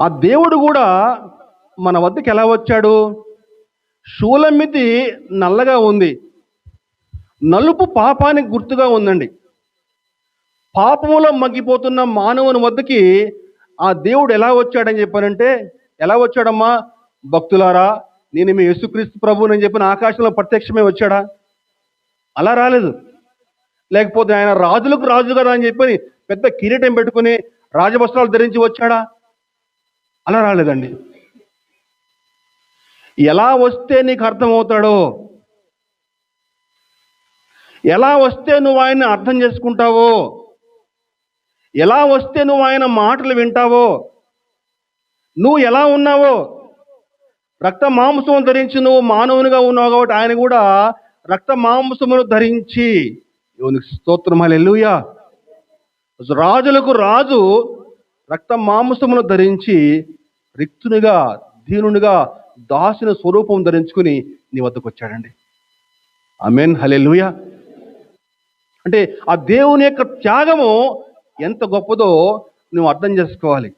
ఆ దేవుడు కూడా మన వద్దకు ఎలా వచ్చాడు? శూలమితి నల్లగా ఉంది. నలుపు పాపానికి గుర్తుగా ఉందండి. పాపంలో మగ్గిపోతున్న మానవుని వద్దకి ఆ దేవుడు ఎలా వచ్చాడని చెప్పానంటే ఎలా వచ్చాడమ్మా? భక్తులారా నేను మీ యేసుక్రీస్తు ప్రభువు అని చెప్పిన ఆకాశంలో ప్రత్యక్షమే వచ్చాడా? అలా రాలేదు. లేకపోతే ఆయన రాజులకు రాజు కదా అని చెప్పి పెద్ద కిరీటం పెట్టుకుని రాజవస్త్రాలు ధరించి వచ్చాడా? అలా రాలేదండి. ఎలా వస్తే నీకు అర్థమవుతాడో ఎలా వస్తే నువ్వు ఆయన్ని అర్థం చేసుకుంటావో ఎలా వస్తే నువ్వు ఆయన మాటలు వింటావో నువ్వు ఎలా ఉన్నావో రక్త మాంసం ధరించి నువ్వు మానవునిగా ఉన్నావు కాబట్టి ఆయన కూడా రక్త మాంసమును ధరించి దేవునికి స్తోత్రం హల్లెలూయా. రాజులకు రాజు రక్త మాంసమును ధరించి రిక్తునిగా దీనునిగా దాసుని స్వరూపం ధరించుకుని నీ వద్దకు వచ్చాడండి. అమెన్ హలెలుయ అంటే ఆ దేవుని యొక్క త్యాగము ఎంత గొప్పదో నువ్వు అర్థం చేసుకోవాలి.